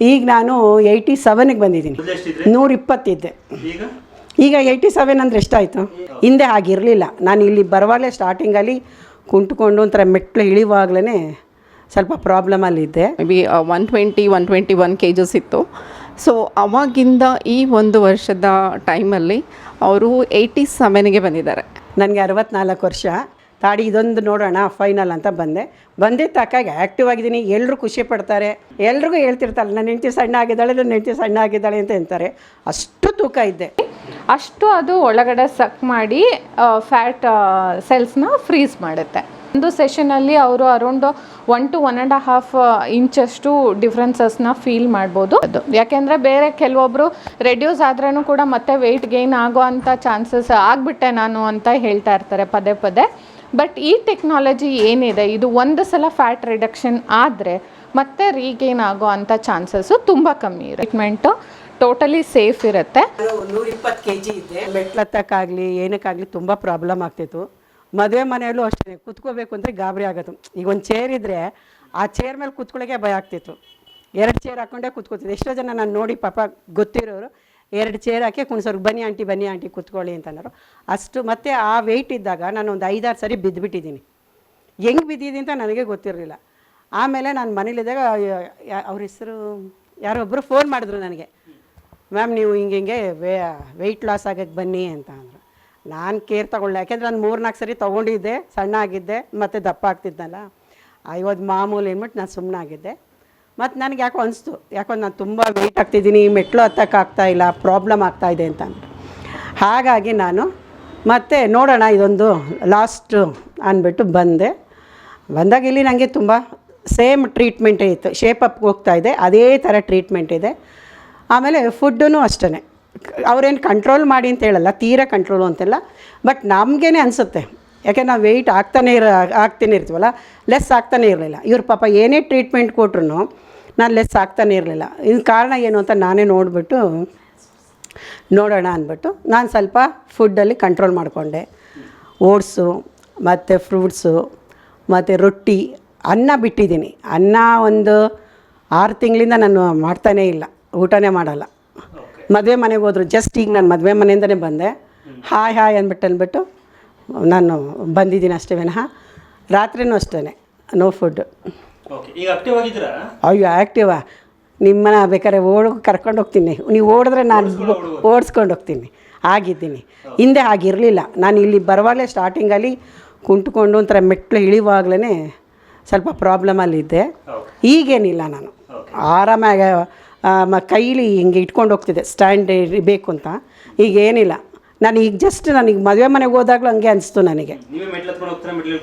ಈಗ ನಾನು ಏಯ್ಟಿ ಸೆವೆನಿಗೆ ಬಂದಿದ್ದೀನಿ. ನೂರಿಪ್ಪತ್ತಿದ್ದೆ ಎಷ್ಟಿದ್ರೆ? ನೂರ ಇಪ್ಪತ್ತಿದ್ದೆ ಈಗ? ಈಗ ಏಯ್ಟಿ ಸೆವೆನ್ ಅಂದರೆ ಎಷ್ಟಾಯಿತು? ಹಿಂದೆ ಆಗಿರಲಿಲ್ಲ ನಾನು ಇಲ್ಲಿ ಬರುವಾಗಲೇ ಸ್ಟಾರ್ಟಿಂಗಲ್ಲಿ ಕುಂಟ್ಕೊಂಡು ಒಂಥರ ಮೆಟ್ಲು ಇಳಿವಾಗಲೇ ಸ್ವಲ್ಪ ಪ್ರಾಬ್ಲಮಲ್ಲಿದ್ದೆ maybe one twenty one twenty one K Gs ಇತ್ತು. ಸೊ ಅವಾಗಿಂದ ಈ ಒಂದು ವರ್ಷದ ಟೈಮಲ್ಲಿ ಅವರು ಏಯ್ಟಿ ಸೆವೆನ್ಗೆ ಬಂದಿದ್ದಾರೆ. ನನಗೆ ಅರವತ್ನಾಲ್ಕು ವರ್ಷ. ತಾಡಿ ಇದೊಂದು ನೋಡೋಣ ಫೈನಲ್ ಅಂತ ಬಂದೆ. ಬಂದಿದ್ದ ತಕ್ಕಾಗಿ ಆ್ಯಕ್ಟಿವ್ ಆಗಿದ್ದೀನಿ ಎಲ್ಲರೂ ಖುಷಿ ಪಡ್ತಾರೆ. ಎಲ್ರಿಗೂ ಹೇಳ್ತಿರ್ತಾರೆ, ನನ್ನ ಹೆಂಡತಿ ಸಣ್ಣ ಆಗಿದ್ದಾಳೆ, ನನ್ನ ಹೆಂಡತಿ ಸಣ್ಣ ಆಗಿದ್ದಾಳೆ ಅಂತ ಹೇಳ್ತಾರೆ ಅಷ್ಟು ತೂಕ ಇದ್ದೆ. ಅಷ್ಟು ಅದು ಒಳಗಡೆ ಸಕ್ ಮಾಡಿ ಫ್ಯಾಟ್ ಸೆಲ್ಸ್ನ ಫ್ರೀಸ್ ಮಾಡುತ್ತೆ. ಒಂದು ಸೆಷನಲ್ಲಿ ಅವರು around one to one and half ಇಂಚಷ್ಟು ಡಿಫ್ರೆನ್ಸಸ್ನ ಫೀಲ್ ಮಾಡ್ಬೋದು. ಅದು ಯಾಕೆಂದರೆ ಬೇರೆ ಕೆಲವೊಬ್ಬರು ರೆಡ್ಯೂಸ್ ಆದ್ರೂ ಕೂಡ ಮತ್ತೆ ವೆಯ್ಟ್ ಗೈನ್ ಆಗೋ ಅಂಥ ಚಾನ್ಸಸ್ ಆಗಿಬಿಟ್ಟೆ ನಾನು ಅಂತ ಹೇಳ್ತಾ ಇರ್ತಾರೆ ಪದೇ ಪದೇ. ಬಟ್ ಈ ಟೆಕ್ನಾಲಜಿ ಏನಿದೆ ಇದು ಒಂದು ಸಲ ಫ್ಯಾಟ್ ರಿಡಕ್ಷನ್ ಆದರೆ ಮತ್ತೆ ರೀಗೇನ್ ಆಗೋ ಅಂಥ ಚಾನ್ಸಸ್ಸು ತುಂಬ ಕಮ್ಮಿ ಇರುತ್ತೆ. ಟ್ರೀಟ್ಮೆಂಟು ಟೋಟಲಿ ಸೇಫ್ ಇರುತ್ತೆ. ನೂರ ಇಪ್ಪತ್ತು ಕೆ ಜಿ ಇದೆ ಮೆಟ್ಲತ್ತಕ್ಕಾಗಲಿ ಏನಕ್ಕಾಗಲಿ ತುಂಬ ಪ್ರಾಬ್ಲಮ್ ಆಗ್ತಿತ್ತು. ಮದುವೆ ಮನೆಯಲ್ಲೂ ಅಷ್ಟೇ ಕುತ್ಕೋಬೇಕು ಅಂದರೆ ಗಾಬರಿ ಆಗೋದು. ಈಗ ಒಂದು ಚೇರ್ ಇದ್ದರೆ ಆ ಚೇರ್ ಮೇಲೆ ಕುತ್ಕೊಳ್ಳೋಕೆ ಭಯ ಆಗ್ತಿತ್ತು. ಎರಡು ಚೇರ್ ಹಾಕ್ಕೊಂಡೇ ಕುತ್ಕೋತಿದ್ದೆ. ಎಷ್ಟೋ ಜನ ನಾನು ನೋಡಿ ಪಾಪ ಗೊತ್ತಿರೋರು ಎರಡು ಚೇರ್ ಹಾಕಿ, ಕುಣಿಸೋರ್ಗೆ ಬನ್ನಿ ಆಂಟಿ ಬನ್ನಿ ಆಂಟಿ ಕುತ್ಕೊಳ್ಳಿ ಅಂತಂದರು. ಅಷ್ಟು ಮತ್ತು ಆ ವೆಯ್ಟ್ ಇದ್ದಾಗ ನಾನು ಒಂದು ಐದಾರು ಸರಿ ಬಿದ್ದುಬಿಟ್ಟಿದ್ದೀನಿ ಹೆಂಗೆ ಬಿದ್ದಿದ್ದೀನಿ ಅಂತ ನನಗೆ ಗೊತ್ತಿರಲಿಲ್ಲ. ಆಮೇಲೆ ನಾನು ಮನೇಲಿದ್ದಾಗ ಅವ್ರ ಹೆಸರು ಯಾರೊಬ್ಬರು ಫೋನ್ ಮಾಡಿದ್ರು ನನಗೆ. ಮ್ಯಾಮ್ ನೀವು ಹಿಂಗೆ ಹಿಂಗೆ ವೇ ವೆಯ್ಟ್ ಲಾಸ್ ಆಗಕ್ಕೆ ಬನ್ನಿ ಅಂತ ಅಂದರು. ನಾನು ಕೇರ್ ತೊಗೊಳ್ಳೆ, ಯಾಕೆಂದ್ರೆ ನಾನು ಮೂರು ನಾಲ್ಕು ಸರಿ ತೊಗೊಂಡಿದ್ದೆ ಸಣ್ಣ ಆಗಿದ್ದೆ ಮತ್ತು ದಪ್ಪ ಆಗ್ತಿದ್ದಲ್ಲ ಇವತ್ತು ಮಾಮೂಲಿ ಅಂದ್ಬಿಟ್ಟು ನಾನು ಸುಮ್ಮನಾಗಿದ್ದೆ ಮತ್ತು ನನಗೆ ಯಾಕೋ ಅನಿಸ್ತು, ಯಾಕೋ ನಾನು ತುಂಬ ವೆಯ್ಟ್ ಆಗ್ತಿದ್ದೀನಿ, ಮೆಟ್ಲು ಹತ್ತಕ್ಕಾಗ್ತಾ ಇಲ್ಲ ಪ್ರಾಬ್ಲಮ್ ಆಗ್ತಾ ಇದೆ ಅಂತ. ಹಾಗಾಗಿ ನಾನು ಮತ್ತೆ ನೋಡೋಣ ಇದೊಂದು ಲಾಸ್ಟು ಅಂದ್ಬಿಟ್ಟು ಬಂದೆ. ಬಂದಾಗ ಇಲ್ಲಿ ನನಗೆ ತುಂಬ ಸೇಮ್ ಟ್ರೀಟ್ಮೆಂಟೇ ಇತ್ತು ಶೇಪ್ ಅಪ್ ಹೋಗ್ತಾ ಇದೆ, ಅದೇ ಥರ ಟ್ರೀಟ್ಮೆಂಟ್ ಇದೆ. ಆಮೇಲೆ ಫುಡ್ಡೂ ಅಷ್ಟೇ ಅವ್ರೇನು ಕಂಟ್ರೋಲ್ ಮಾಡಿ ಅಂತ ಹೇಳಲ್ಲ, ತೀರ ಕಂಟ್ರೋಲು ಅಂತೆಲ್ಲ ಬಟ್ ನಮಗೇನೆ ಅನಿಸುತ್ತೆ. ಯಾಕೆ ನಾವು ವೆಯ್ಟ್ ಆಗ್ತಾನೆ ಇರ, ಆಗ್ತಾನೆ ಇರ್ತೀವಲ್ಲ ಲೆಸ್ ಆಗ್ತಾನೆ ಇರಲಿಲ್ಲ. ಇವ್ರ ಪಾಪ ಏನೇ ಟ್ರೀಟ್ಮೆಂಟ್ ಕೊಟ್ರು ನಾನು ಲೆಸ್ ಆಗ್ತಾನೆ ಇರಲಿಲ್ಲ. ಇದು ಕಾರಣ ಏನು ಅಂತ ನಾನೇ ನೋಡಿಬಿಟ್ಟು ನೋಡೋಣ ಅಂದ್ಬಿಟ್ಟು ನಾನು ಸ್ವಲ್ಪ ಫುಡ್ಡಲ್ಲಿ ಕಂಟ್ರೋಲ್ ಮಾಡಿಕೊಂಡೆ. ಓಟ್ಸು ಮತ್ತು ಫ್ರೂಟ್ಸು ಮತ್ತು ರೊಟ್ಟಿ ಅನ್ನ ಬಿಟ್ಟಿದ್ದೀನಿ. ಅನ್ನ ಒಂದು ಆರು ತಿಂಗಳಿಂದ ನಾನು ಮಾಡ್ತಾನೇ ಇಲ್ಲ ಊಟನೇ ಮಾಡಲ್ಲ. ಮದುವೆ ಮನೆಗೆ ಹೋದ್ರು ಜಸ್ಟ್ ಈಗ ನಾನು ಮದುವೆ ಮನೆಯಿಂದನೇ ಬಂದೆ. ಹಾಯ್ ಹಾಯ್ ಅಂದ್ಬಿಟ್ಟು ಅಂದ್ಬಿಟ್ಟು ನಾನು ಬಂದಿದ್ದೀನಿ ಅಷ್ಟೇ ವಿನಃ. ರಾತ್ರಿನೂ ಅಷ್ಟೇ ನೋ ಫುಡ್ ಓಕೆ ಈಗ ಆಕ್ಟಿವ್ ಆಗಿದ್ದೀರಾ? ಅಯ್ಯೋ ಆ್ಯಕ್ಟಿವಾ ನಿಮ್ಮನ್ನ ಬೇಕಾದ್ರೆ ಓಡ್ ಕರ್ಕೊಂಡು ಹೋಗ್ತೀನಿ. ನೀವು ಓಡಿದ್ರೆ ನಾನು ಓಡಿಸ್ಕೊಂಡು ಹೋಗ್ತೀನಿ. ಆಗಿದ್ದೀನಿ. ಹಿಂದೆ ಆಗಿರಲಿಲ್ಲ. ನಾನು ಇಲ್ಲಿ ಬರುವಾಗಲೇ ಸ್ಟಾರ್ಟಿಂಗಲ್ಲಿ ಕುಂಟ್ಕೊಂಡು ಒಂಥರ ಮೆಟ್ಲು ಇಳಿವಾಗಲೇ ಸ್ವಲ್ಪ ಪ್ರಾಬ್ಲಮಲ್ಲಿದ್ದೆ ಈಗೇನಿಲ್ಲ ನಾನು. ಆರಾಮಾಗಿ ಮ ಕೈಲಿ ಹಿಂಗೆ ಇಟ್ಕೊಂಡು ಹೋಗ್ತಿದ್ದೆ. ಸ್ಟ್ಯಾಂಡ್ ಬೇಕು ಅಂತ. ಈಗ ಏನಿಲ್ಲ. ನಾನು ಈಗ ಜಸ್ಟ್ ನನಗೆ ಮದುವೆ ಮನೆಗೆ ಹೋದಾಗಲೂ ಹಂಗೆ ಅನಿಸ್ತು ನನಗೆ.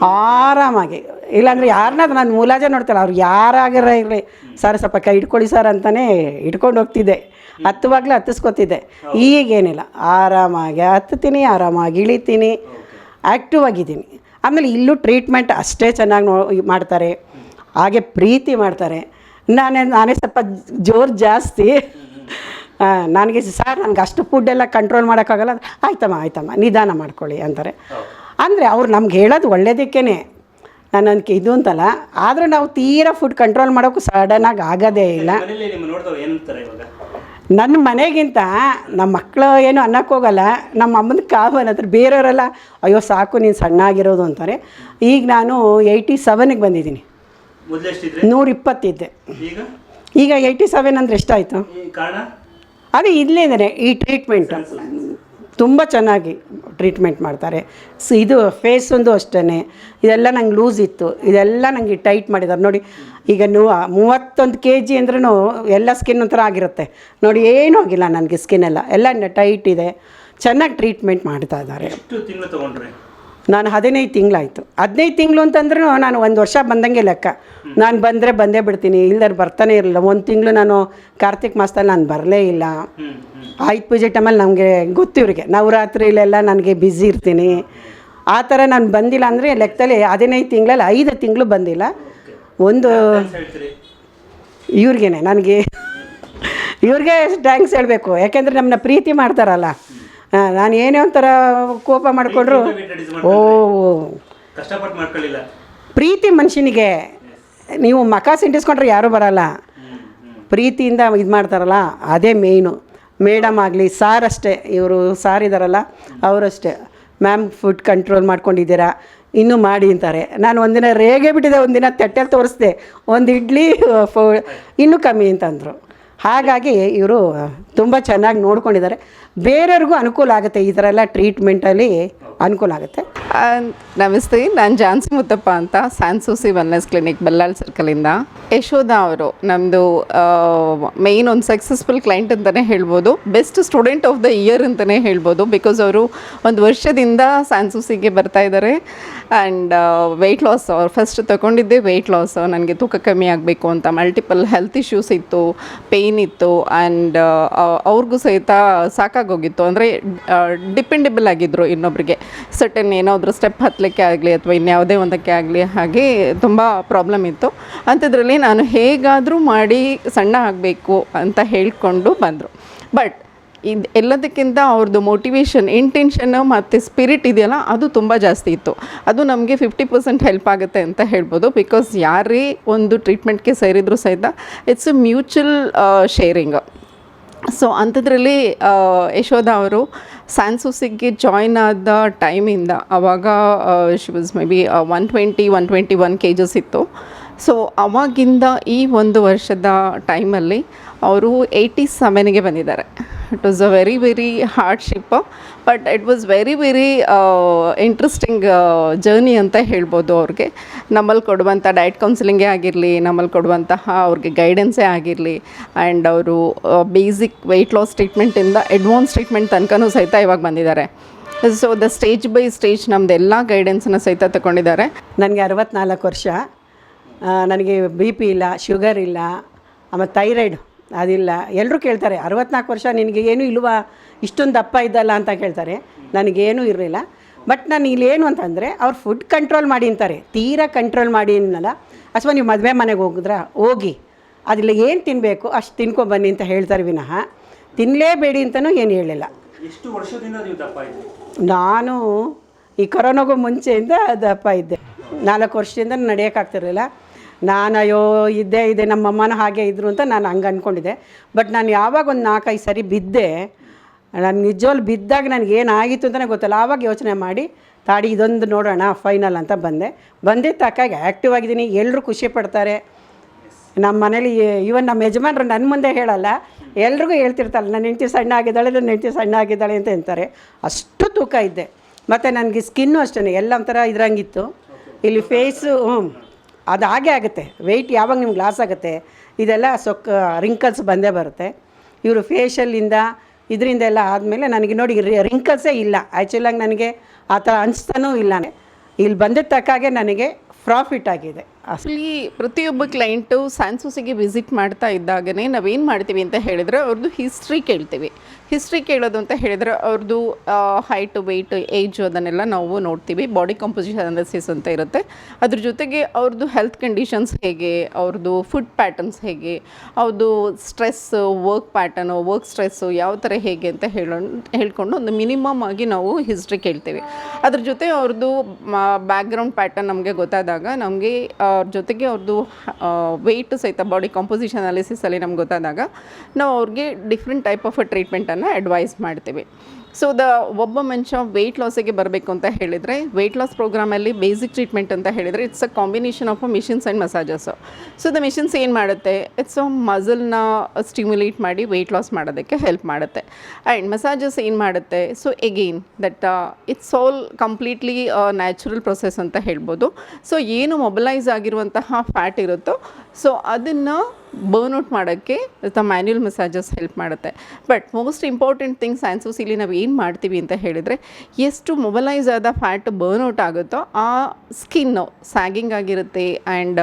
ಆರಾಮಾಗಿ. ಇಲ್ಲಾಂದ್ರೆ ಯಾರನ್ನ ನಾನು ಮೂಲಾಜೆ ನೋಡ್ತಾಳೆ ಅವ್ರು ಯಾರಾಗಿರ ಇರಲಿ. ಸರ್ ಸ್ವಲ್ಪ ಕೈ ಇಟ್ಕೊಳ್ಳಿ ಸರ್ ಅಂತಲೇ ಇಟ್ಕೊಂಡು ಹೋಗ್ತಿದ್ದೆ. ಹತ್ತುವಾಗಲೇ ಹತ್ತಿಸ್ಕೊತಿದ್ದೆ. ಈಗೇನಿಲ್ಲ. ಆರಾಮಾಗಿ ಹತ್ತುತ್ತೀನಿ ಆರಾಮಾಗಿ ಇಳಿತೀನಿ ಆ್ಯಕ್ಟಿವ್ ಆಗಿದ್ದೀನಿ. ಆಮೇಲೆ ಇಲ್ಲೂ ಟ್ರೀಟ್ಮೆಂಟ್ ಅಷ್ಟೇ ಚೆನ್ನಾಗಿ ನೋ ಮಾಡ್ತಾರೆ. ಹಾಗೆ ಪ್ರೀತಿ ಮಾಡ್ತಾರೆ. ನಾನೇ ನಾನೇ ಸ್ವಲ್ಪ ಜೋರು ಜಾಸ್ತಿ. ನನಗೆ ಸರ್ ನನಗೆ ಅಷ್ಟು ಫುಡ್ಡೆಲ್ಲ ಕಂಟ್ರೋಲ್ ಮಾಡೋಕ್ಕಾಗಲ್ಲ. ಆಯ್ತಮ್ಮ ಆಯ್ತಮ್ಮ ನಿಧಾನ ಮಾಡ್ಕೊಳ್ಳಿ ಅಂತಾರೆ. ಅಂದರೆ ಅವ್ರು ನಮ್ಗೆ ಹೇಳೋದು ಒಳ್ಳೇದಕ್ಕೇ ನಾನು ಅದಕ್ಕೆ ಇದು ಅಂತಲ್ಲ ಆದರೂ ನಾವು ತೀರಾ ಫುಡ್ ಕಂಟ್ರೋಲ್ ಮಾಡೋಕ್ಕೂ ಸಡನ್ನಾಗಿ ಆಗೋದೇ ಇಲ್ಲ. ನನ್ನ ಮನೆಗಿಂತ ನಮ್ಮ ಮಕ್ಕಳು ಏನು ಅನ್ನಕ್ಕೆ ಹೋಗಲ್ಲ. ನಮ್ಮ ಅಮ್ಮನ ಕಾವು ಹತ್ರ ಬೇರೆಯವರೆಲ್ಲ ಅಯ್ಯೋ ಸಾಕು ನೀನು ಸಣ್ಣ ಆಗಿರೋದು ಅಂತಾರೆ. ಈಗ ನಾನು ಏಯ್ಟಿ ಸೆವೆನಿಗೆ ಬಂದಿದ್ದೀನಿ. ನೂರಿಪ್ಪತ್ತಿದ್ದೆ. ಈಗ? ಈಗ ಏಯ್ಟಿ ಸೆವೆನ್ ಅಂದರೆ ಎಷ್ಟಾಯಿತು? ಅದು ಇಲ್ಲೇ ಈ ಟ್ರೀಟ್ಮೆಂಟ್ ತುಂಬ ಚೆನ್ನಾಗಿ ಟ್ರೀಟ್ಮೆಂಟ್ ಮಾಡ್ತಾರೆ. ಸೊ ಇದು ಫೇಸ್ ಒಂದು ಅಷ್ಟೇ ಇದೆಲ್ಲ ನಂಗೆ ಲೂಸ್ ಇತ್ತು. ಇದೆಲ್ಲ ನನಗೆ ಟೈಟ್ ಮಾಡಿದ್ದಾರೆ. ನೋಡಿ, ಈಗ ನೀವು, ಮೂವತ್ತೊಂದು ಕೆ ಜಿ ಅಂದ್ರೂ ಎಲ್ಲ ಸ್ಕಿನ್ ಒಂಥರ ಆಗಿರುತ್ತೆ. ನೋಡಿ, ಏನೂ ಆಗಿಲ್ಲ ನನಗೆ ಸ್ಕಿನ್ ಎಲ್ಲ. ಎಲ್ಲ ಟೈಟ್ ಇದೆ. ಚೆನ್ನಾಗಿ ಟ್ರೀಟ್ಮೆಂಟ್ ಮಾಡ್ತಾ ಇದ್ದಾರೆ. ನಾನು ಹದಿನೈದು ತಿಂಗಳಾಯಿತು. ಹದಿನೈದು ತಿಂಗಳು ಅಂತಂದ್ರೂ ನಾನು ಒಂದು ವರ್ಷ ಬಂದಂಗೆ ಲೆಕ್ಕ. ನಾನು ಬಂದರೆ ಬಂದೇ ಬಿಡ್ತೀನಿ ಇಲ್ಲದ್ರೆ ಬರ್ತಾನೆ ಇರಲಿಲ್ಲ. ಒಂದು ತಿಂಗಳು ನಾನು ಕಾರ್ತಿಕ್ ಮಾಸದಲ್ಲಿ ನಾನು ಬರಲೇ ಇಲ್ಲ. ಆಯ್ತು ಪೂಜೆ ಟೈಮಲ್ಲಿ ನಮಗೆ ಗೊತ್ತು ಇವ್ರಿಗೆ. ನವರಾತ್ರಿಲೆಲ್ಲ ನನಗೆ ಬ್ಯುಸಿ ಇರ್ತೀನಿ. ಆ ಥರ ನಾನು ಬಂದಿಲ್ಲ ಅಂದರೆ ಲೆಕ್ಕದಲ್ಲಿ ಹದಿನೈದು ತಿಂಗಳಲ್ಲಿ ಐದು ತಿಂಗಳು ಬಂದಿಲ್ಲ. ಒಂದು ಇವ್ರಿಗೆ ಇವ್ರಿಗೇನೆ, ನನಗೆ. ಇವ್ರಿಗೆ ಥ್ಯಾಂಕ್ಸ್ ಹೇಳಬೇಕು. ಯಾಕೆಂದರೆ ನಮ್ಮನ್ನ ಪ್ರೀತಿ ಮಾಡ್ತಾರಲ್ಲ. ಆ, ನಾನು ಏನೇ ಒಂಥರ ಕೋಪ ಮಾಡಿಕೊಂಡ್ರು ಓ ಕಷ್ಟಪಟ್ಟು ಮಾಡ್ಕೊಳ್ಳಿಲ್ಲ. ಪ್ರೀತಿ ಮನುಷ್ಯನಿಗೆ ನೀವು ಮಕ ಸಿಂಟಿಸ್ಕೊಂಡ್ರೆ ಯಾರೂ ಬರಲ್ಲ. ಪ್ರೀತಿಯಿಂದ ಇದು ಮಾಡ್ತಾರಲ್ಲ ಅದೇ ಮೇಯ್ನು ಮೇಡಮ್ ಆಗಲಿ ಸಾರ್ ಅಷ್ಟೇ ಇವರು ಸಾರ್ ಇದ್ದಾರಲ್ಲ ಅವರಷ್ಟೇ. ಮ್ಯಾಮ್ ಫುಡ್ ಕಂಟ್ರೋಲ್ ಮಾಡ್ಕೊಂಡಿದ್ದೀರಾ ಇನ್ನೂ ಮಾಡಿ ಅಂತಾರೆ. ನಾನು ಒಂದಿನ ರೇಗೆ ಬಿಟ್ಟಿದೆ ಒಂದಿನ ತಟ್ಟೆಲಿ ತೋರಿಸ್ದೆ ಒಂದು ಇಡ್ಲಿ ಫೋ ಇನ್ನೂ ಕಮ್ಮಿ ಅಂತಂದರು. ಹಾಗಾಗಿ ಇವರು ತುಂಬ ಚೆನ್ನಾಗಿ ನೋಡ್ಕೊಂಡಿದ್ದಾರೆ. ಬೇರೆಯವ್ರಿಗೂ ಅನುಕೂಲ ಆಗುತ್ತೆ ಈ ಥರ ಎಲ್ಲ ಟ್ರೀಟ್ಮೆಂಟಲ್ಲಿ ಅನುಕೂಲ ಆಗುತ್ತೆ. ನಮಸ್ತೆ, ನಾನು ಜಾನ್ಸಿ ಮುತ್ತಪ್ಪ ಅಂತ ಸ್ಯಾನ್ಸೂಸಿ ವೆಲ್ನೆಸ್ ಕ್ಲಿನಿಕ್ ಬಲ್ಲಾಳ್ ಸರ್ಕಲಿಂದ ಯಶೋಧ ಅವರು ನಮ್ಮದು ಮೇಯ್ನ್ ಒಂದು ಸಕ್ಸಸ್ಫುಲ್ ಕ್ಲೈಂಟ್ ಅಂತಲೇ ಹೇಳ್ಬೋದು. Best student of the year ಅಂತಲೇ ಹೇಳ್ಬೋದು. ಬಿಕಾಸ್ ಅವರು ಒಂದು ವರ್ಷದಿಂದ ಸ್ಯಾನ್ಸೂಸಿಗೆ ಬರ್ತಾ ಇದ್ದಾರೆ ಆ್ಯಂಡ್ ವೆಯ್ಟ್ ಲಾಸ್ ಅವ್ರು ಫಸ್ಟ್ ತೊಗೊಂಡಿದ್ದೆ ವೆಯ್ಟ್ ಲಾಸ್ ನನಗೆ ತೂಕ ಕಮ್ಮಿ ಆಗಬೇಕು ಅಂತ ಮಲ್ಟಿಪಲ್ ಹೆಲ್ತ್ ಇಶ್ಯೂಸ್ ಇತ್ತು ಪೇಯ್ನ್ ಇತ್ತು. ಆ್ಯಂಡ್ ಅವ್ರಿಗೂ ಸಹಿತ ಸಾಕಾಗೋಗಿತ್ತು ಅಂದರೆ ಡಿಪೆಂಡೆಬಲ್ ಆಗಿದ್ದರು ಇನ್ನೊಬ್ರಿಗೆ. ಸಟನ್ ಏನಾದರೂ ಸ್ಟೆಪ್ ಹತ್ತಲಿಕ್ಕೆ ಆಗಲಿ ಅಥವಾ ಇನ್ಯಾವುದೇ ಒಂದಕ್ಕೆ ಆಗಲಿ ಹಾಗೆ ತುಂಬ ಪ್ರಾಬ್ಲಮ್ ಇತ್ತು. ಅಂಥದ್ರಲ್ಲಿ ನಾನು ಹೇಗಾದರೂ ಮಾಡಿ ಸಣ್ಣ ಆಗಬೇಕು ಅಂತ ಹೇಳಿಕೊಂಡು ಬಂದರು. ಬಟ್ ಇದು ಎಲ್ಲದಕ್ಕಿಂತ ಅವ್ರದ್ದು ಮೋಟಿವೇಶನ್ ಇಂಟೆನ್ಷನ್ ಮತ್ತು ಸ್ಪಿರಿಟ್ ಇದೆಯಲ್ಲ, ಅದು ತುಂಬ ಜಾಸ್ತಿ ಇತ್ತು. ಅದು ನಮಗೆ ಫಿಫ್ಟಿ ಪರ್ಸೆಂಟ್ ಹೆಲ್ಪ್ ಆಗುತ್ತೆ ಅಂತ ಹೇಳ್ಬೋದು. ಬಿಕಾಸ್ ಯಾರೇ ಒಂದು ಟ್ರೀಟ್ಮೆಂಟ್ಗೆ ಸೇರಿದ್ರು ಸಹಿತ it's a mutual sharing so ಅಂಥದ್ರಲ್ಲಿ ಯಶೋಧ ಅವರು ಸ್ಯಾನ್ಸೂಸಿಗೆ ಜಾಯ್ನ್ ಆದ ಟೈಮಿಂದ ಆವಾಗ she was maybe one twenty one twenty one K Gs ಇತ್ತು. ಸೊ ಅವಾಗಿಂದ ಈ ಒಂದು ವರ್ಷದ ಟೈಮಲ್ಲಿ ಅವರು ಏಯ್ಟಿ ಸೆವೆನ್ಗೆ ಬಂದಿದ್ದಾರೆ. It was a very very hardship but it was very very interesting journey ಅಂತ ಹೇಳ್ಬೋದು ಅವ್ರಿಗೆ. ನಮ್ಮಲ್ಲಿ ಕೊಡುವಂಥ ಡಯಟ್ ಕೌನ್ಸಿಲಿಂಗೇ ಆಗಿರಲಿ, ನಮ್ಮಲ್ಲಿ ಕೊಡುವಂತಹ ಅವ್ರಿಗೆ ಗೈಡೆನ್ಸೇ ಆಗಿರಲಿ ಆ್ಯಂಡ್ ಅವರು ಬೇಸಿಕ್ ವೆಯ್ಟ್ ಲಾಸ್ ಟ್ರೀಟ್ಮೆಂಟಿಂದ ಅಡ್ವಾನ್ಸ್ ಟ್ರೀಟ್ಮೆಂಟ್ ತನಕನೂ ಸಹಿತ ಇವಾಗ ಬಂದಿದ್ದಾರೆ. So the stage by stage ನಮ್ದು ಎಲ್ಲ ಗೈಡೆನ್ಸನ್ನ ಸಹಿತ ತಗೊಂಡಿದ್ದಾರೆ. ನನಗೆ ಅರವತ್ನಾಲ್ಕು ವರ್ಷ. ನನಗೆ ಬಿ ಪಿ ಇಲ್ಲ ಶುಗರ್ ಇಲ್ಲ, ಆಮೇಲೆ ಥೈರಾಯ್ಡ್ ಅದಿಲ್ಲ. ಎಲ್ಲರೂ ಕೇಳ್ತಾರೆ ಅರವತ್ನಾಲ್ಕು ವರ್ಷ ನಿನಗೆ ಏನೂ ಇಲ್ವಾ? ಇಷ್ಟೊಂದು ದಪ್ಪ ಇದ್ದಲ್ಲ ಅಂತ ಕೇಳ್ತಾರೆ. ನನಗೇನೂ ಇರಲಿಲ್ಲ. ಬಟ್ ನಾನು ಇಲ್ಲಿ ಏನು ಅಂತಂದರೆ ಅವ್ರು ಫುಡ್ ಕಂಟ್ರೋಲ್ ಮಾಡಿ ಅಂತಾರೆ. ತೀರಾ ಕಂಟ್ರೋಲ್ ಮಾಡಿ ಅನ್ನಲ್ಲ ಅಥವಾ ನೀವು ಮದುವೆ ಮನೆಗೆ ಹೋಗಿದ್ರಾ? ಹೋಗಿ. ಅದಿಲ್ಲ ಏನು ತಿನ್ನಬೇಕು ಅಷ್ಟು ತಿನ್ಕೊಂಬನ್ನಿ ಅಂತ ಹೇಳ್ತಾರೆ ವಿನಃ. ತಿನ್ನಲೇಬೇಡಿ ಅಂತಲೂ ಏನು ಹೇಳಿಲ್ಲ. ಎಷ್ಟು ವರ್ಷದಿಂದ ನೀವು ದಪ್ಪ ನಾನು ಈ ಕೊರೋನಾಗೂ ಮುಂಚೆಯಿಂದ ದಪ್ಪ ಇದ್ದೆ. ನಾಲ್ಕು ವರ್ಷದಿಂದ ನಡೆಯೋಕ್ಕಾಗ್ತಿರಲಿಲ್ಲ ನಾನು ಅಯ್ಯೋ ಇದ್ದೇ ಇದೆ ನಮ್ಮಮ್ಮನ ಹಾಗೆ ಇದ್ದರು ಅಂತ ನಾನು ಹಂಗೆ ಅಂದ್ಕೊಂಡಿದ್ದೆ ಬಟ್ ನಾನು ಯಾವಾಗ ಒಂದು ನಾಲ್ಕೈದು ಸರಿ ಬಿದ್ದೆ, ನಾನು ನಿಜವಲ್ಲಿ ಬಿದ್ದಾಗ ನನಗೆ ಏನಾಗಿತ್ತು ಅಂತಲೇ ಗೊತ್ತಲ್ಲ. ಆವಾಗ ಯೋಚನೆ ಮಾಡಿ, ತಾಡಿ ಇದೊಂದು ನೋಡೋಣ, ಫೈನಲ್ ಅಂತ ಬಂದೆ. ಬಂದಿದ್ದ ತಕ್ಕಾಗಿ ಆ್ಯಕ್ಟಿವ್ ಆಗಿದ್ದೀನಿ ಎಲ್ಲರೂ ಖುಷಿ ಪಡ್ತಾರೆ. ನಮ್ಮ ಮನೇಲಿ ಇವನ್ ನಮ್ಮ ಯಜಮಾನ್ರು ನನ್ನ ಮುಂದೆ ಹೇಳಲ್ಲ, ಎಲ್ರಿಗೂ ಹೇಳ್ತಿರ್ತಾರೆ ನನ್ನ ಹೆಂಡತಿ ಸಣ್ಣ ಆಗಿದ್ದಾಳೆ, ನನ್ನ ಹೆಂಡತಿ ಸಣ್ಣ ಆಗಿದ್ದಾಳೆ ಅಂತ ಹೇಳ್ತಾರೆ. ಅಷ್ಟು ತೂಕ ಇದ್ದೆ. ಮತ್ತು ನನಗೆ ಸ್ಕಿನ್ನು ಅಷ್ಟೇ ಎಲ್ಲ ಒಂಥರ ಇದ್ರಂಗಿತ್ತು. ಇಲ್ಲಿ ಫೇಸು ಹ್ಞೂ ಅದು ಹಾಗೆ ಆಗುತ್ತೆ. ವೆಯ್ಟ್ ಯಾವಾಗ ನಿಮ್ಗೆ ಲಾಸ್ ಆಗುತ್ತೆ, ಇದೆಲ್ಲ ಸೊಕ್ಕ ರಿಂಕಲ್ಸ್ ಬಂದೇ ಬರುತ್ತೆ. ಇವರು ಫೇಶಿಯಲಿಂದ ಇದರಿಂದ ಎಲ್ಲ ಆದಮೇಲೆ ನನಗೆ ನೋಡಿ ರಿಂಕಲ್ಸೇ ಇಲ್ಲ. ಆ್ಯಕ್ಚುಲಾಗಿ ನನಗೆ ಆ ಥರ ಅನಿಸ್ತಾನೂ ಇಲ್ಲ. ಇಲ್ಲಿ ಬಂದಿದ್ದ ತಕ್ಕಾಗೆ ನನಗೆ ಪ್ರಾಫಿಟ್ ಆಗಿದೆ. ಆ್ಯಕ್ಚುಲಿ ಪ್ರತಿಯೊಬ್ಬ ಕ್ಲೈಂಟು ಸ್ಯಾನ್ಸೂಸಿಗೆ ವಿಸಿಟ್ ಮಾಡ್ತಾ ಇದ್ದಾಗನೇ ನಾವೇನು ಮಾಡ್ತೀವಿ ಅಂತ ಹೇಳಿದರೆ ಅವ್ರದ್ದು ಹಿಸ್ಟ್ರಿ ಕೇಳ್ತೀವಿ. ಹಿಸ್ಟ್ರಿ ಕೇಳೋದು ಅಂತ ಹೇಳಿದ್ರೆ ಅವ್ರದ್ದು ಹೈಟ್ ವೆಯ್ಟ್ ಏಜ್ ಅದನ್ನೆಲ್ಲ ನಾವು ನೋಡ್ತೀವಿ. ಬಾಡಿ ಕಂಪೋಸಿಷನ್ ಅನಾಲಿಸಿಸ್ ಅಂತ ಇರುತ್ತೆ. ಅದ್ರ ಜೊತೆಗೆ ಅವ್ರದ್ದು ಹೆಲ್ತ್ ಕಂಡೀಷನ್ಸ್ ಹೇಗೆ ಅವ್ರದ್ದು ಫುಡ್ ಪ್ಯಾಟರ್ನ್ಸ್ ಹೇಗೆ ಅವ್ರದ್ದು stress work pattern work stress ಯಾವ ಥರ ಹೇಗೆ ಅಂತ ಹೇಳೋ, ಹೇಳ್ಕೊಂಡು ಒಂದು ಮಿನಿಮಮ್ ಆಗಿ ನಾವು ಹಿಸ್ಟ್ರಿ ಕೇಳ್ತೀವಿ. ಅದ್ರ ಜೊತೆ ಅವ್ರದ್ದು ಬ್ಯಾಕ್ಗ್ರೌಂಡ್ ಪ್ಯಾಟರ್ನ್ ನಮಗೆ ಗೊತ್ತಾದಾಗ ನಮಗೆ ಅವ್ರ ಜೊತೆಗೆ ಅವ್ರದ್ದು ವೆಯ್ಟ್ ಸಹಿತ ಬಾಡಿ ಕಾಂಪೋಸಿಷನ್ ಅನಾಲಿಸಿಸಲ್ಲಿ ನಮ್ಗೆ ಗೊತ್ತಾದಾಗ, ನಾವು ಅವ್ರಿಗೆ ಡಿಫ್ರೆಂಟ್ ಟೈಪ್ ಆಫ್ ಟ್ರೀಟ್ಮೆಂಟನ್ನು ಅಡ್ವೈಸ್ ಮಾಡ್ತೀವಿ. ಸೊ ದ ಒಬ್ಬ ಮನುಷ್ಯ ವೆಯ್ಟ್ ಲಾಸಿಗೆ ಬರಬೇಕು ಅಂತ ಹೇಳಿದರೆ ವೆಯ್ಟ್ ಲಾಸ್ ಪ್ರೋಗ್ರಾಮಲ್ಲಿ ಬೇಸಿಕ್ ಟ್ರೀಟ್ಮೆಂಟ್ ಅಂತ ಹೇಳಿದರೆ it's a combination of a machines and massages so the machines ಏನು ಮಾಡುತ್ತೆ? ಇಟ್ಸ್ ಅ ಮಸಲ್ನ ಸ್ಟಿಮ್ಯುಲೇಟ್ ಮಾಡಿ ವೆಯ್ಟ್ ಲಾಸ್ ಮಾಡೋದಕ್ಕೆ ಹೆಲ್ಪ್ ಮಾಡುತ್ತೆ. ಆ್ಯಂಡ್ ಮಸಾಜಸ್ ಏನು ಮಾಡುತ್ತೆ? So again that it's all completely natural process ಅಂತ ಹೇಳ್ಬೋದು. ಸೊ ಏನು ಮೊಬಲೈಸ್ ಆಗಿರುವಂತಹ ಫ್ಯಾಟ್ ಇರುತ್ತೋ ಸೊ ಅದನ್ನು ಬರ್ನ್ಔಟ್ ಮಾಡೋಕ್ಕೆ ಅಥವಾ ಮ್ಯಾನ್ಯುಯಲ್ ಮಸಾಜಸ್ ಹೆಲ್ಪ್ ಮಾಡುತ್ತೆ. ಬಟ್ ಮೋಸ್ಟ್ ಇಂಪಾರ್ಟೆಂಟ್ ಥಿಂಗ್ ಇಲ್ಲಿ ನಾವು ಏನು ಮಾಡ್ತೀವಿ ಅಂತ ಹೇಳಿದರೆ, ಎಷ್ಟು ಮೊಬಲೈಸ್ ಆದ ಫ್ಯಾಟ್ ಬರ್ನ್ಔಟ್ ಆಗುತ್ತೋ ಆ ಸ್ಕಿನ್ನು ಸ್ಯಾಗಿಂಗ್ ಆಗಿರುತ್ತೆ ಆ್ಯಂಡ್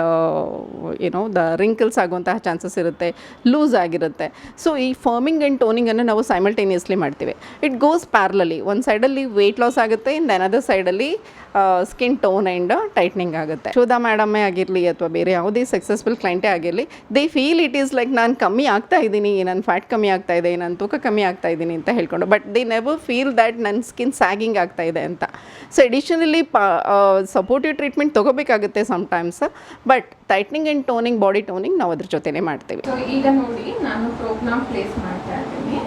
ಏನೋ ದ ರಿಂಕಲ್ಸ್ ಆಗುವಂತಹ ಚಾನ್ಸಸ್ ಇರುತ್ತೆ ಲೂಸ್ ಆಗಿರುತ್ತೆ. ಸೊ ಈ ಫರ್ಮಿಂಗ್ ಆ್ಯಂಡ್ ಟೋನಿಂಗನ್ನು ನಾವು ಸೈಮಲ್ಟೇನಿಯಸ್ಲಿ ಮಾಡ್ತೀವಿ. ಇಟ್ ಗೋಸ್ ಪ್ಯಾರ್ಲಲಿ ಒಂದು ಸೈಡಲ್ಲಿ ವೆಯ್ಟ್ ಲಾಸ್ ಆಗುತ್ತೆ ಇನ್ ಅನದರ್ ಸೈಡಲ್ಲಿ ಸ್ಕಿನ್ ಟೋನ್ ಆ್ಯಂಡ್ ಟೈಟ್ನಿಂಗ್ ಆಗುತ್ತೆ. ಶೋಧ ಮೇಡಮೇ ಆಗಿರಲಿ ಅಥವಾ ಬೇರೆ ಯಾವುದೇ ಸಕ್ಸಸ್ಫುಲ್ ಕ್ಲೈಂಟೇ ಆಗಿರಲಿ they feel it is like ನಾನು ಕಮ್ಮಿ ಆಗ್ತಾ ಇದ್ದೀನಿ ನನ್ನ ಫ್ಯಾಟ್ ಕಮ್ಮಿ ಆಗ್ತಾ ಇದೆ ನನ್ನ ತೂಕ ಕಮ್ಮಿ ಆಗ್ತಾ ಇದ್ದೀನಿ ಅಂತ ಹೇಳ್ಕೊಂಡು but they never feel that ನನ್ನ ಸ್ಕಿನ್ ಸ್ಯಾಗಿಂಗ್ ಆಗ್ತಾ ಇದೆ ಅಂತ. ಸೊ ಎಡಿಷನಲಿ ಪಾ supportive treatment ತೊಗೋಬೇಕಾಗುತ್ತೆ sometimes but tightening and toning body toning ನಾವು ಅದ್ರ ಜೊತೆನೇ ಮಾಡ್ತೀವಿ. ಸೊ ಈಗ ನೋಡಿ ನಾನು ಪ್ರೋಗ್ರಾಮ್ ಪ್ಲೇಸ್ ಮಾಡ್ತಾ ಇದ್ದೀನಿ.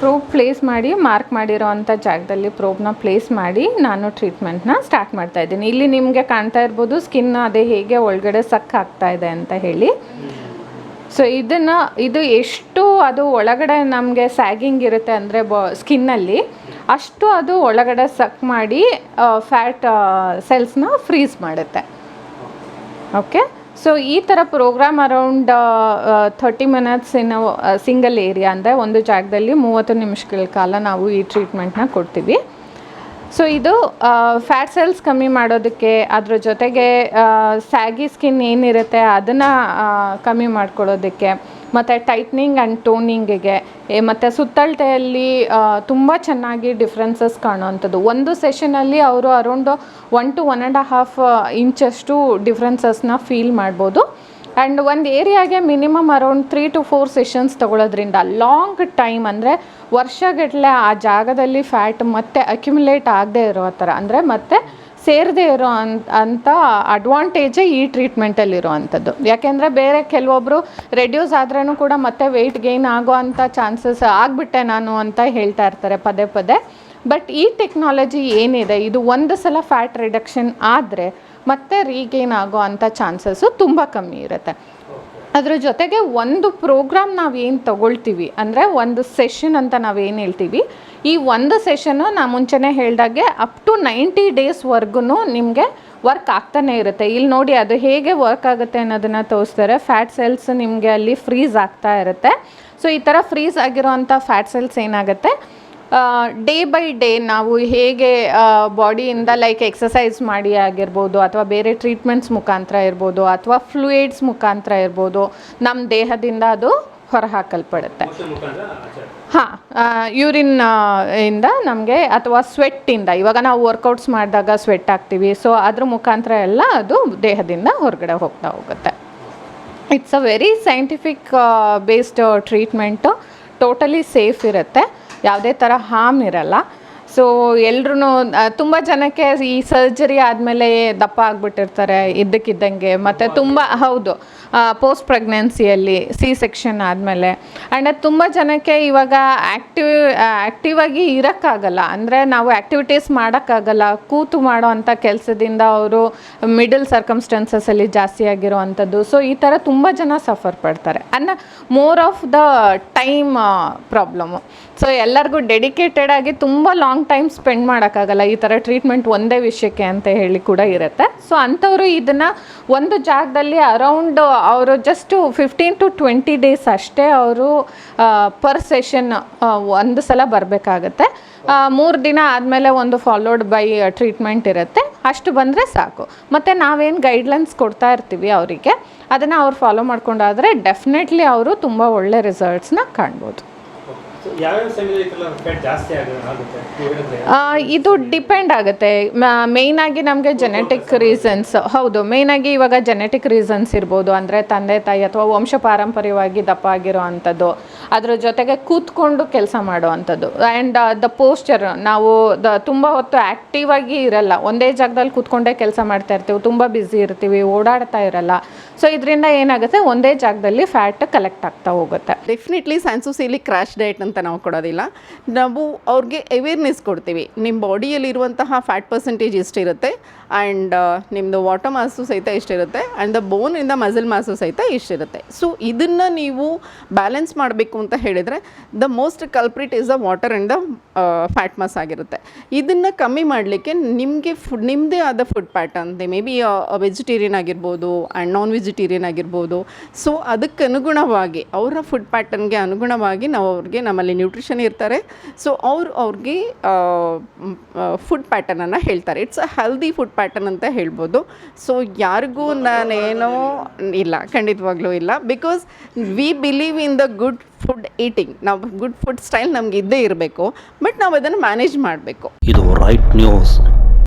ಪ್ರೋಬ್ ಪ್ಲೇಸ್ ಮಾಡಿ ಮಾರ್ಕ್ ಮಾಡಿರೋ ಅಂಥ ಜಾಗದಲ್ಲಿ ಪ್ರೋಬ್ನ ಪ್ಲೇಸ್ ಮಾಡಿ ನಾನು ಟ್ರೀಟ್ಮೆಂಟ್ನ ಸ್ಟಾರ್ಟ್ ಮಾಡ್ತಾ ಇದ್ದೀನಿ. ಇಲ್ಲಿ ನಿಮಗೆ ಕಾಣ್ತಾ ಇರ್ಬೋದು ಸ್ಕಿನ್ ಅದೇ ಹೇಗೆ ಒಳಗಡೆ ಸಕ್ ಆಗ್ತಾ ಇದೆ ಅಂತ ಹೇಳಿ. ಸೊ ಇದನ್ನು, ಇದು ಎಷ್ಟು ಅದು ಒಳಗಡೆ ನಮಗೆ ಸ್ಯಾಗಿಂಗ್ ಇರುತ್ತೆ ಅಂದರೆ ಬ ಸ್ಕಿನ್ನಲ್ಲಿ ಅಷ್ಟು ಅದು ಒಳಗಡೆ ಸಕ್ ಮಾಡಿ ಫ್ಯಾಟ್ ಸೆಲ್ಸ್ನ ಫ್ರೀಸ್ ಮಾಡುತ್ತೆ. ಓಕೆ ಸೊ ಈ ಥರ programme around thirty minutes in single area ಅಂದರೆ ಒಂದು ಜಾಗದಲ್ಲಿ ಮೂವತ್ತು ನಿಮಿಷಗಳ ಕಾಲ ನಾವು ಈ ಟ್ರೀಟ್ಮೆಂಟ್ನ ಕೊಡ್ತೀವಿ. ಸೊ ಇದು ಫ್ಯಾಟ್ ಸೆಲ್ಸ್ ಕಮ್ಮಿ ಮಾಡೋದಕ್ಕೆ, ಅದ್ರ ಜೊತೆಗೆ ಸ್ಯಾಗಿ ಸ್ಕಿನ್ ಏನಿರುತ್ತೆ ಅದನ್ನು ಕಮ್ಮಿ ಮಾಡ್ಕೊಳ್ಳೋದಕ್ಕೆ. ಮತ್ತು ಟೈಟ್ನಿಂಗ್ ಆ್ಯಂಡ್ ಟೋನಿಂಗಿಗೆ ಮತ್ತು ಸುತ್ತಳತೆಯಲ್ಲಿ ತುಂಬ ಚೆನ್ನಾಗಿ ಡಿಫ್ರೆನ್ಸಸ್ ಕಾಣುವಂಥದ್ದು. ಒಂದು ಸೆಷನಲ್ಲಿ ಅವರು around one to one and half ಇಂಚಷ್ಟು ಡಿಫ್ರೆನ್ಸಸ್ನ ಫೀಲ್ ಮಾಡ್ಬೋದು. ಆ್ಯಂಡ್ ಒಂದು ಏರಿಯಾಗೆ minimum around three to four sessions ತೊಗೊಳೋದ್ರಿಂದ long time ಅಂದರೆ ವರ್ಷಗಟ್ಟಲೆ ಆ ಜಾಗದಲ್ಲಿ ಫ್ಯಾಟ್ ಮತ್ತೆ ಅಕ್ಯುಮುಲೇಟ್ ಆಗದೆ ಇರೋ ಥರ. ಅಂದರೆ ಮತ್ತೆ ಸೇರದೆ ಇರೋ ಅಂತ ಅಡ್ವಾಂಟೇಜೇ ಈ ಟ್ರೀಟ್ಮೆಂಟಲ್ಲಿ ಇರೋವಂಥದ್ದು. ಯಾಕೆಂದರೆ ಬೇರೆ ಕೆಲವೊಬ್ಬರು ರೆಡ್ಯೂಸ್ ಆದ್ರೂ ಕೂಡ ಮತ್ತೆ ವೆಯ್ಟ್ ಗೈನ್ ಆಗೋ ಅಂಥ ಚಾನ್ಸಸ್ ಆಗಿಬಿಟ್ಟೆ ನಾನು ಅಂತ ಹೇಳ್ತಾ ಇರ್ತಾರೆ ಪದೇ ಪದೇ. ಬಟ್ ಈ ಟೆಕ್ನಾಲಜಿ ಏನಿದೆ, ಇದು ಒಂದು ಸಲ ಫ್ಯಾಟ್ ರಿಡಕ್ಷನ್ ಆದರೆ ಮತ್ತೆ ರೀಗೇನ್ ಆಗೋ ಅಂಥ ಚಾನ್ಸಸ್ಸು ತುಂಬ ಕಮ್ಮಿ ಇರುತ್ತೆ. ಅದ್ರ ಜೊತೆಗೆ ಒಂದು ಪ್ರೋಗ್ರಾಮ್ ನಾವು ಏನು ತಗೊಳ್ತೀವಿ ಅಂದರೆ ಒಂದು ಸೆಷನ್ ಅಂತ ನಾವೇನು ಹೇಳ್ತೀವಿ? ಈ ಒಂದು ಸೆಷನ್ನು ನಾ ಮುಂಚೆನೇ ಹೇಳ್ದಾಗೆ ಅಪ್ ಟು ನೈಂಟಿ ಡೇಸ್ವರೆಗೂ ನಿಮಗೆ ವರ್ಕ್ ಆಗ್ತಾನೆ ಇರುತ್ತೆ. ಇಲ್ಲಿ ನೋಡಿ ಅದು ಹೇಗೆ ವರ್ಕ್ ಆಗುತ್ತೆ ಅನ್ನೋದನ್ನು ತೋರಿಸ್ತಾರೆ. ಫ್ಯಾಟ್ ಸೆಲ್ಸ್ ನಿಮಗೆ ಅಲ್ಲಿ ಫ್ರೀಸ್ ಆಗ್ತಾ ಇರುತ್ತೆ. ಸೊ ಈ ಥರ ಫ್ರೀಸ್ ಆಗಿರೋ ಅಂಥ ಫ್ಯಾಟ್ ಸೆಲ್ಸ್ ಏನಾಗುತ್ತೆ ಡೇ ಬೈ ಡೇ ನಾವು ಹೇಗೆ ಬಾಡಿಯಿಂದ ಲೈಕ್ ಎಕ್ಸಸೈಸ್ ಮಾಡಿ ಆಗಿರ್ಬೋದು ಅಥವಾ ಬೇರೆ ಟ್ರೀಟ್ಮೆಂಟ್ಸ್ ಮುಖಾಂತರ ಇರ್ಬೋದು ಅಥವಾ ಫ್ಲೂಯಿಡ್ಸ್ ಮುಖಾಂತರ ಇರ್ಬೋದು ನಮ್ಮ ದೇಹದಿಂದ ಅದು ಹೊರಹಾಕಲ್ಪಡುತ್ತೆ. ಹಾಂ ಯೂರಿನ್ ಇಂದ ನಮಗೆ ಅಥವಾ ಸ್ವೆಟ್ಟಿಂದ ಇವಾಗ ನಾವು ವರ್ಕೌಟ್ಸ್ ಮಾಡಿದಾಗ ಸ್ವೆಟ್ ಆಗ್ತೀವಿ ಸೊ ಅದ್ರ ಮುಖಾಂತರ ಎಲ್ಲ ಅದು ದೇಹದಿಂದ ಹೊರಗಡೆ ಹೋಗ್ತಾ ಹೋಗುತ್ತೆ. It's a very scientific based treatment totally safe ಇರುತ್ತೆ. ಯಾವುದೇ ಥರ ಹಾರ್ಮ್ ಇರಲ್ಲ. ಸೊ ಎಲ್ರೂ ತುಂಬ ಜನಕ್ಕೆ ಈ ಸರ್ಜರಿ ಆದಮೇಲೆ ದಪ್ಪ ಆಗಿಬಿಟ್ಟಿರ್ತಾರೆ ಇದ್ದಕ್ಕಿದ್ದಂಗೆ. ಮತ್ತು ತುಂಬ ಹೌದು ಪೋಸ್ಟ್ ಪ್ರೆಗ್ನೆನ್ಸಿಯಲ್ಲಿ ಸಿ ಸೆಕ್ಷನ್ ಆದಮೇಲೆ. ಆ್ಯಂಡ್ ಅದು ತುಂಬ ಜನಕ್ಕೆ ಇವಾಗ ಆ್ಯಕ್ಟಿವ್ ಆ್ಯಕ್ಟಿವ್ ಆಗಿ ಇರೋಕ್ಕಾಗಲ್ಲ. ಅಂದರೆ ನಾವು ಆ್ಯಕ್ಟಿವಿಟೀಸ್ ಮಾಡೋಕ್ಕಾಗಲ್ಲ. ಕೂತು ಮಾಡೋ ಅಂಥ ಕೆಲಸದಿಂದ ಅವರು ಮಿಡಲ್ ಸರ್ಕಮ್ಸ್ಟೆನ್ಸಸಲ್ಲಿ ಜಾಸ್ತಿ ಆಗಿರೋ ಅಂಥದ್ದು ಸೊ ಈ ಥರ ತುಂಬ ಜನ ಸಫರ್ ಪಡ್ತಾರೆ. ಅನ್ನ more of the time problem so ಎಲ್ಲರಿಗೂ ಡೆಡಿಕೇಟೆಡ್ ಆಗಿ ತುಂಬ ಲಾಂಗ್ ಟೈಮ್ ಸ್ಪೆಂಡ್ ಮಾಡೋಕ್ಕಾಗಲ್ಲ. ಈ ಥರ ಟ್ರೀಟ್ಮೆಂಟ್ ಒಂದೇ ವಿಷಯಕ್ಕೆ ಅಂತ ಹೇಳಿ ಕೂಡ ಇರುತ್ತೆ. ಸೊ ಅಂಥವರು ಇದನ್ನು ಒಂದು ಜಾಗದಲ್ಲಿ ಅರೌಂಡ್ ಅವರು just fifteen to twenty days ಅಷ್ಟೇ ಅವರು ಪರ್ ಸೆಷನ್ ಒಂದು ಸಲ ಬರಬೇಕಾಗತ್ತೆ. ಮೂರು ದಿನ ಆದಮೇಲೆ ಒಂದು ಫಾಲೋಡ್ ಬೈ ಟ್ರೀಟ್ಮೆಂಟ್ ಇರುತ್ತೆ. ಅಷ್ಟು ಬಂದರೆ ಸಾಕು. ಮತ್ತು ನಾವೇನು ಗೈಡ್ಲೈನ್ಸ್ ಕೊಡ್ತಾ ಇರ್ತೀವಿ ಅವರಿಗೆ, ಅದನ್ನು ಅವ್ರು ಫಾಲೋ ಮಾಡ್ಕೊಂಡಾದರೆ ಡೆಫಿನೆಟ್ಲಿ ಅವರು ತುಂಬ ಒಳ್ಳೆ ರಿಸಲ್ಟ್ಸ್ನ ಕಾಣ್ಬೋದು. ಇದು ಡಿಪೆಂಡ್ ಆಗುತ್ತೆ. ಮೇಯ್ನಾಗಿ ನಮಗೆ ಜೆನೆಟಿಕ್ ರೀಸನ್ಸ್ ಹೌದು ಮೇಯ್ನಾಗಿ ಇವಾಗ ಜೆನೆಟಿಕ್ ರೀಸನ್ಸ್ ಇರ್ಬೋದು. ಅಂದರೆ ತಂದೆ ತಾಯಿ ಅಥವಾ ವಂಶ ಪಾರಂಪರ್ಯವಾಗಿ ದಪ್ಪ ಆಗಿರೋ ಅಂಥದ್ದು. ಅದ್ರ ಜೊತೆಗೆ ಕೂತ್ಕೊಂಡು ಕೆಲಸ ಮಾಡೋ ಅಂಥದ್ದು. ಆ್ಯಂಡ್ ದ ಪೋಸ್ಚರ್ ನಾವು ದ ತುಂಬ ಹೊತ್ತು ಆ್ಯಕ್ಟಿವ್ ಆಗಿ ಇರಲ್ಲ. ಒಂದೇ ಜಾಗದಲ್ಲಿ ಕೂತ್ಕೊಂಡೇ ಕೆಲಸ ಮಾಡ್ತಾ ಇರ್ತೀವಿ ತುಂಬ ಬ್ಯುಸಿ ಇರ್ತೀವಿ ಓಡಾಡ್ತಾ ಇರಲ್ಲ. ಸೊ ಇದರಿಂದ ಏನಾಗುತ್ತೆ? ಒಂದೇ ಜಾಗದಲ್ಲಿ ಫ್ಯಾಟ್ ಕಲೆಕ್ಟ್ ಆಗ್ತಾ ಹೋಗುತ್ತೆ. ಡೆಫಿನೆಟ್ಲಿ ಸೈನ್ಸೋಸಿಲಿ ಕ್ರ್ಯಾಶ್ ಡಯಟ್ ಅಂತ ನಾವು ಕೊಡೋದಿಲ್ಲ. ನಾವು ಅವ್ರಿಗೆ ಅವೇರ್ನೆಸ್ ಕೊಡ್ತೀವಿ. ನಿಮ್ಮ ಬಾಡಿಯಲ್ಲಿರುವಂತಹ ಫ್ಯಾಟ್ ಪರ್ಸೆಂಟೇಜ್ ಎಷ್ಟಿರುತ್ತೆ? ಆ್ಯಂಡ್ ನಿಮ್ಮದು ವಾಟರ್ ಮಾಸು ಸಹಿತ ಎಷ್ಟಿರುತ್ತೆ? ಆ್ಯಂಡ್ ದ ಬೋನಿಂದ ಮಸಲ್ ಮಾಸು ಸಹಿತ ಇಷ್ಟಿರುತ್ತೆ ಸೊ ಇದನ್ನು ನೀವು ಬ್ಯಾಲೆನ್ಸ್ ಮಾಡಬೇಕು ಅಂತ ಹೇಳಿದರೆ the most culprit is the water and the fat mass ಆಗಿರುತ್ತೆ. ಇದನ್ನು ಕಮ್ಮಿ ಮಾಡಲಿಕ್ಕೆ ನಿಮಗೆ ಫುಡ್ ನಿಮ್ಮದೇ ಆದ food pattern may be vegetarian ಆಗಿರ್ಬೋದು ಆ್ಯಂಡ್ ನಾನ್ ವೆಜಿಟೇರಿಯನ್ ಆಗಿರ್ಬೋದು. ಸೊ ಅದಕ್ಕೆ ಅನುಗುಣವಾಗಿ ಅವರ ಫುಡ್ ಪ್ಯಾಟರ್ನ್ಗೆ ಅನುಗುಣವಾಗಿ ನಾವು ಅವ್ರಿಗೆ ನಮ್ಮಲ್ಲಿ ನ್ಯೂಟ್ರಿಷನ್ ಇರ್ತಾರೆ. ಸೊ ಅವರು ಅವ್ರಿಗೆ ಫುಡ್ ಪ್ಯಾಟರ್ನನ್ನು ಹೇಳ್ತಾರೆ. It's a healthy food pattern ಅಂತ ಹೇಳ್ಬೋದು. ಸೊ ಯಾರಿಗೂ ನಾನೇನೋ ಇಲ್ಲ, ಖಂಡಿತವಾಗ್ಲೂ ಇಲ್ಲ. Because we believe in the good food eating ನಾವು ಗುಡ್ ಫುಡ್ ಸ್ಟೈಲ್ ನಮ್ಗೆ ಇದ್ದೇ ಇರಬೇಕು. ಬಟ್ ನಾವು ಅದನ್ನು ಮ್ಯಾನೇಜ್ ಮಾಡಬೇಕು. ಇದು ರೈಟ್ ನ್ಯೂಸ್